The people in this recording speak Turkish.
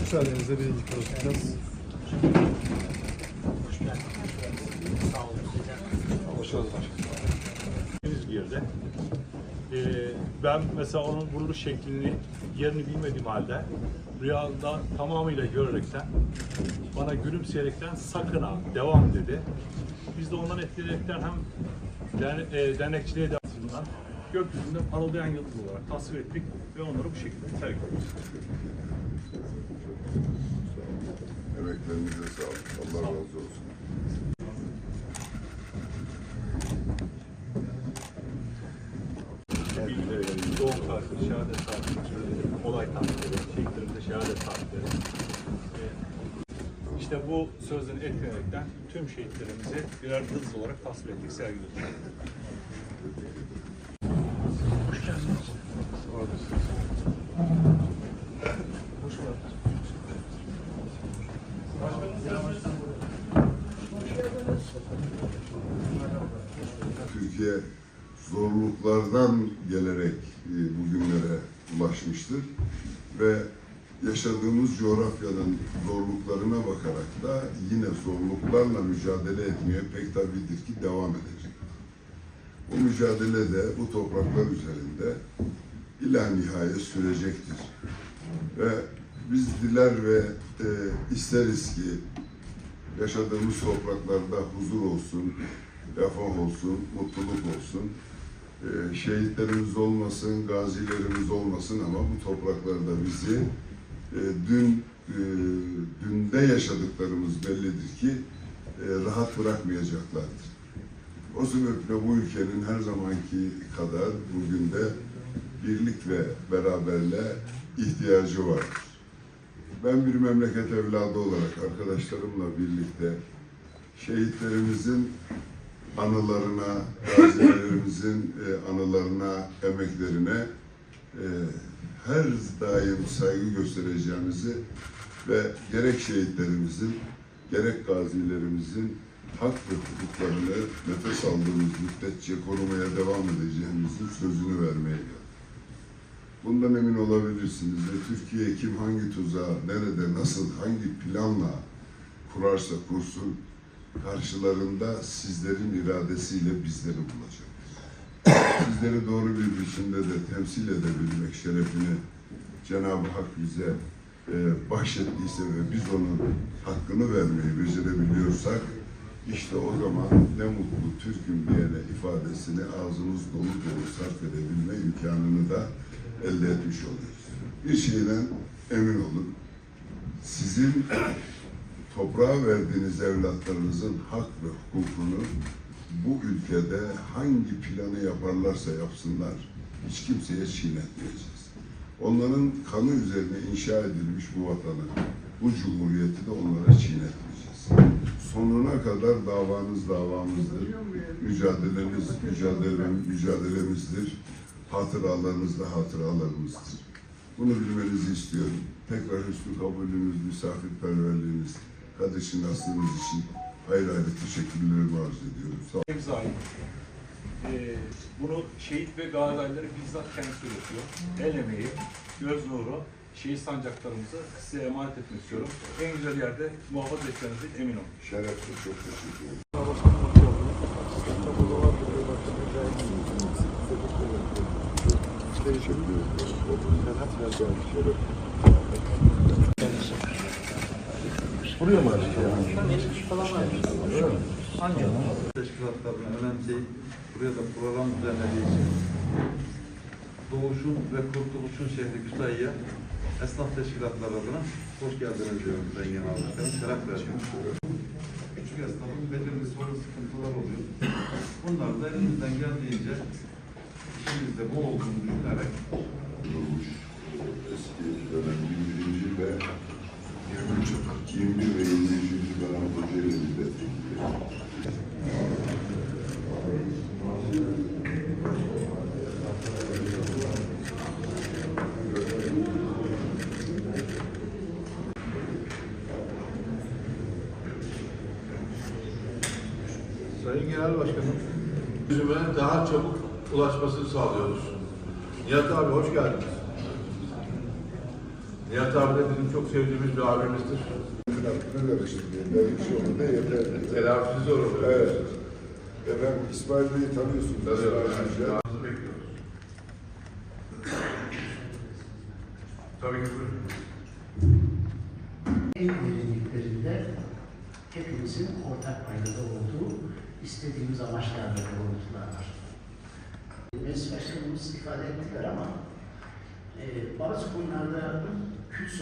Müsaadenizle birinci konuşacağız. Deniz bir yerde. Ee, ben mesela onun vuruş şeklini, yerini bilmediğim halde rüyada tamamıyla görerekten bana gülümseyerekten sakın ha devam dedi. Biz de ondan etkileyerekten hem derne, e, dernekçiliğe de gökyüzünde parıldayan yıldız olarak tasvir ettik ve onları bu şekilde sergiledik. Emeklerinize sağlık. Allah razı olsun. bilgileri. Doğum tarihi, şehadet tarihi, olay tarihleri, şehitlerimize şehadet tarihleri. İşte bu sözün etkileyerekten tüm şehitlerimizi birer yıldız olarak tasvir ettik, sergiledik. Türkiye zorluklardan gelerek e, bugünlere ulaşmıştır ve yaşadığımız coğrafyanın zorluklarına bakarak da yine zorluklarla mücadele etmeye pek tabidir ki devam edecek. Bu mücadele de bu topraklar üzerinde ila nihayet sürecektir. Ve biz diler ve e, isteriz ki yaşadığımız topraklarda huzur olsun, refah olsun, mutluluk olsun. Ee, şehitlerimiz olmasın, gazilerimiz olmasın ama bu topraklarda bizi e, dün e, dünde yaşadıklarımız bellidir ki e, rahat bırakmayacaklardır. O sebeple bu ülkenin her zamanki kadar bugün de birlik ve beraberliğe ihtiyacı vardır. Ben bir memleket evladı olarak arkadaşlarımla birlikte şehitlerimizin anılarına, gazilerimizin e, anılarına, emeklerine e, her daim saygı göstereceğimizi ve gerek şehitlerimizin, gerek gazilerimizin hak ve hukuklarını nefes aldığımız müddetçe korumaya devam edeceğimizin sözünü vermeye geldik. Bundan emin olabilirsiniz ve Türkiye kim hangi tuzağı, nerede, nasıl, hangi planla kurarsa kursun, karşılarında sizlerin iradesiyle bizleri bulacak. Sizleri doğru bir biçimde de temsil edebilmek şerefini Cenab-ı Hak bize e, bahşettiyse ve biz onun hakkını vermeyi becerebiliyorsak işte o zaman ne mutlu Türk'üm diyene ifadesini ağzımız dolu dolu sarf edebilme imkanını da elde etmiş oluyoruz. Bir şeyden emin olun. Sizin toprağa verdiğiniz evlatlarınızın hak ve hukukunu bu ülkede hangi planı yaparlarsa yapsınlar hiç kimseye çiğnetmeyeceğiz. Onların kanı üzerine inşa edilmiş bu vatanı, bu cumhuriyeti de onlara çiğnetmeyeceğiz. Sonuna kadar davanız davamızdır. Mücadeleniz mücadele, mücadelemizdir. Hatıralarınız da hatıralarımızdır. Bunu bilmenizi istiyorum. Tekrar hüsnü kabulünüz, misafirperverliğiniz, kardeşin aslınız için ayrı ayrı teşekkürlerimi arz ediyorum. Sağ olun. Ee, bunu şehit ve gazileri bizzat kendisi üretiyor. El emeği, göz nuru, şehit sancaklarımızı size emanet etmek istiyorum. En güzel yerde muhafaza edeceğinize emin olun. Şerefli çok teşekkür ederim. Buraya mı açtı? teşkilatlarının önemseyip buraya da program düzenlediği için Doğuş'un ve Kurtuluş'un şehri Kütahya esnaf teşkilatları adına hoş geldiniz diyorum ben genel başkanım. Şeref verdim. Küçük esnafın belirli sorun sıkıntılar oluyor. Bunlar da elimizden geldiğince işimizde bu olduğunu düşünerek Durmuş eski dönem 21. ve 21 ve 22. dönem Kocaeli milletvekili. Sayın Genel Başkanım, çözüme daha çabuk ulaşmasını sağlıyoruz. Nihat abi hoş geldiniz. Nihat abi de bizim çok sevdiğimiz bir abimizdir. Karıştırmayın. Böyle bir şey olur da yeter. Telaffuz zor oluyor. Evet. Efendim İsmail Bey'i tanıyorsunuz. Tanıyorum. Yücel. Ağzını bekliyoruz. Tabii ki buyurun. en derinliklerinde hepimizin ortak paydada olduğu istediğimiz amaçlar ve doğrultular var. İfade ettiler ama e, bazı konularda Kürt